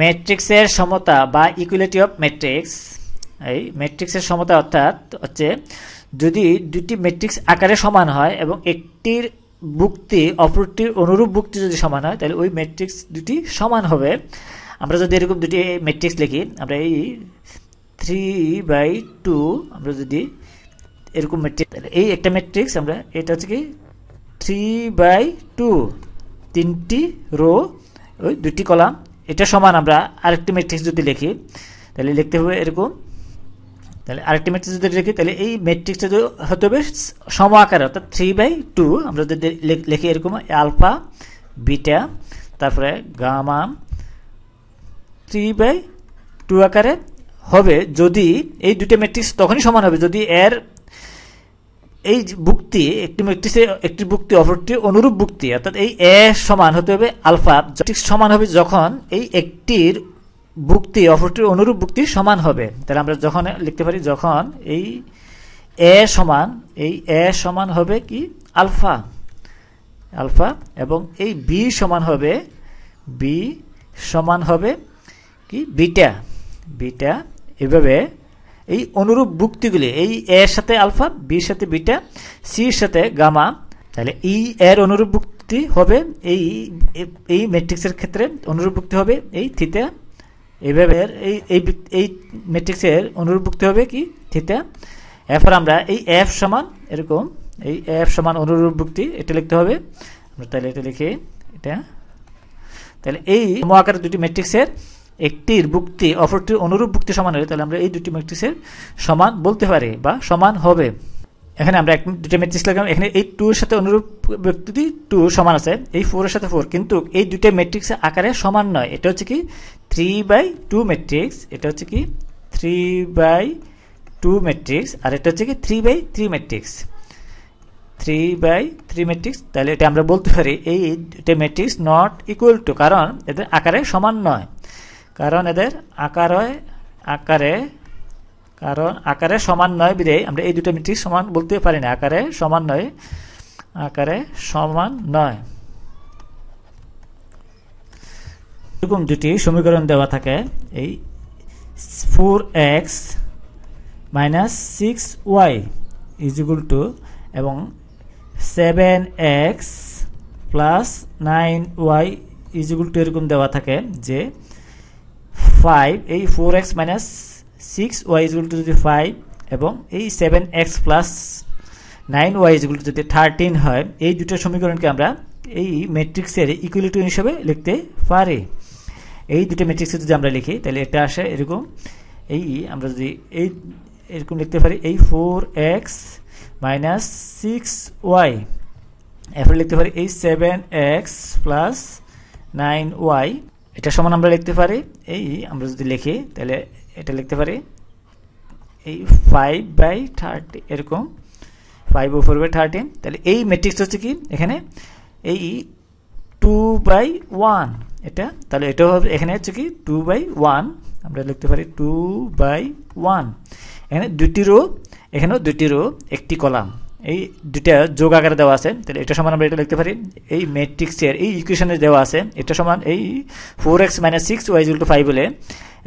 ম্যাট্রিক্সের সমতা বা ইকুয়ালিটি অফ ম্যাট্রিক্স এই ম্যাট্রিক্সের সমতা অর্থাৎ হচ্ছে যদি দুটি ম্যাট্রিক্স আকারে সমান হয় এবং একটির বুক্তি অপরটির অনুরূপ বুক্তি যদি সমান হয়, তাহলে ওই ম্যাট্রিক্স দুটি সমান হবে। আমরা যদি এরকম দুটি ম্যাট্রিক্স লিখি, আমরা এই থ্রি বাই টু আমরা যদি এরকম ম্যাট্রিক্স এই একটা ম্যাট্রিক্স আমরা, এটা হচ্ছে কি থ্রি বাই টু তিনটি রো ওই দুটি কলাম এটা সমান আমরা আরেকটি ম্যাট্রিক্স যদি লিখি, তাহলে লিখতে হবে এরকম। তাহলে আরেকটি ম্যাট্রিক্স যদি লিখি, তাহলে এই ম্যাট্রিক্সটা যদি হতে হবে সম আকারে, অর্থাৎ থ্রি বাই টু আমরা যদি লিখি এরকম আলফা বিটা তারপরে গামা থ্রি বাই টু আকারে হবে। যদি এই দুটো ম্যাট্রিক্স তখনই সমান হবে, যদি এর এই বুক্তি একটি ম্যাট্রিক্সে একটি বুক্তি অপরটি অনুরূপ বুক্তি অর্থাৎ এই এ সমান হতে হবে আলফা। সমান হবে যখন এই একটির বুক্তি অপরটির অনুরূপ বুক্তি সমান হবে। তাহলে আমরা যখন লিখতে পারি যখন এই এ সমান, এই এ সমান হবে কি? আলফা। আলফা এবং এই বি সমান হবে, বি সমান হবে কি? বিটা। বিটা এভাবে এই অনুরূপ বুক্তিগুলি এই এর সাথে আলফা বির সাথে বিটা সির সাথে গামা, তাহলে ই এর অনুরূপ বুক্তি হবে, এই এই ম্যাট্রিক্সের ক্ষেত্রে অনুরূপ বুক্তি হবে, এই থিতা এইভাবে এই এই এই ম্যাট্রিক্সের অনুরূপ বুক্তি হবে কি? থিতা এরপর আমরা এই এফ সমান, এরকম, এই এফ সমান অনুরূপ বুক্তি এটা লিখতে হবে, আমরা তাহলে এটা লিখে, এটা, তাহলে এই মহাকারের দুটি ম্যাট্রিক্সের একটির বুক্তি অপরটির অনুরূপ বুক্তি সমান হলে তাহলে আমরা এই দুটি ম্যাট্রিক্সের সমান বলতে পারি বা সমান হবে। এখানে আমরা এক দুটো ম্যাট্রিক্স লিখলাম এখানে এই টু এর সাথে অনুরূপ ব্যক্তি টু সমান আছে, এই ফোর এর সাথে ফোর কিন্তু এই দুটো ম্যাট্রিক্স আকারে সমান নয়। এটা হচ্ছে কি থ্রি বাই টু ম্যাট্রিক্স এটা হচ্ছে কি থ্রি বাই টু ম্যাট্রিক্স আর এটা হচ্ছে কি three by three matrix three by three matrix তাহলে এটা আমরা বলতে পারি এই দুটো ম্যাট্রিক্স নট ইকুয়াল টু কারণ এদের আকারে সমান নয়। কারণ এদের আকার আকারে, কারণ আকারে সমান নয় বিধেয়। আমরা এই দুটো ম্যাট্রিক্স সমান বলতে পারি না। আকারে সমান নয়, আকারে সমান নয়। এরকম দুটি সমীকরণ দেওয়া থাকে। এই four X minus six Y is equal to এবং seven X plus nine Y is equal to এরকম দেওয়া থাকে যে ফাইভ এই four X minus six Y is two যদি ফাইভ এবং এই seven X plus nine Y two যদি থার্টিন হয়, এই দুটো সমীকরণকে আমরা এই ম্যাট্রিক্সের ইকুয়ালিটি হিসেবে লিখতে পারি। এই দুটো ম্যাট্রিক্সে যদি আমরা লিখি, তাহলে এটা আসে এরকম, এই আমরা যদি এই এরকম লিখতে পারি, এই four X minus six Y এরপরে লিখতে পারি, এই seven X plus nine Y এটা সমান আমরা লিখতে পারি, এই আমরা যদি লিখি, তাহলে এটা লিখতে পারি, এই ফাইভ বাই থার্টি এরকম ফাইভ ও ফোর বাই থার্টিন তাহলে এই ম্যাট্রিক্স হচ্ছে কি? এখানে এই টু বাই ওয়ান এটা, তাহলে এটাও হবে, এখানে হচ্ছে কি টু বাই ওয়ান আমরা লিখতে পারি টু বাই ওয়ান এখানে দুটি রো এখানেও দুটি রো একটি কলাম এই দুটা যোগ আকারে দেওয়া আছে, তাহলে এটা সমান আমরা এটা লিখতে পারি। এই ম্যাট্রিক্সের এই ইকুয়েশনে দেওয়া আছে, এটা সমান এই four X minus six Y two five হলে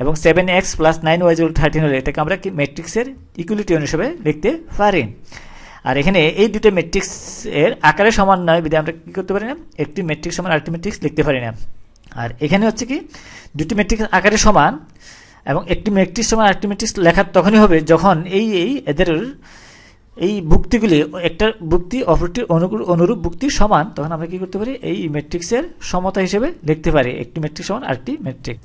এবং seven X plus nine Y thirteen হলে এটাকে আমরা ম্যাট্রিক্সের ইকুয়ালিটি হিসেবে লিখতে পারি। আর এখানে এই দুটো ম্যাট্রিক্স এর আকারে সমান নয় বিধে আমরা কি করতে পারি না, একটি ম্যাট্রিক্স সমান আরেকটি ম্যাট্রিক্স লিখতে পারি না। আর এখানে হচ্ছে কি দুটি ম্যাট্রিক্স আকারে সমান এবং একটি ম্যাট্রিক্স সমান আরেকটি ম্যাট্রিক্স লেখা তখনই হবে যখন এই এই এদের এই ভুক্তিগুলি একটা ভুক্তি অপরটির অনুরূপ ভুক্তি সমান, তখন আমরা কি করতে পারি? এই ম্যাট্রিক্সের সমতা হিসেবে লিখতে পারি। একটি ম্যাট্রিক্স সমান, আরেকটি ম্যাট্রিক্স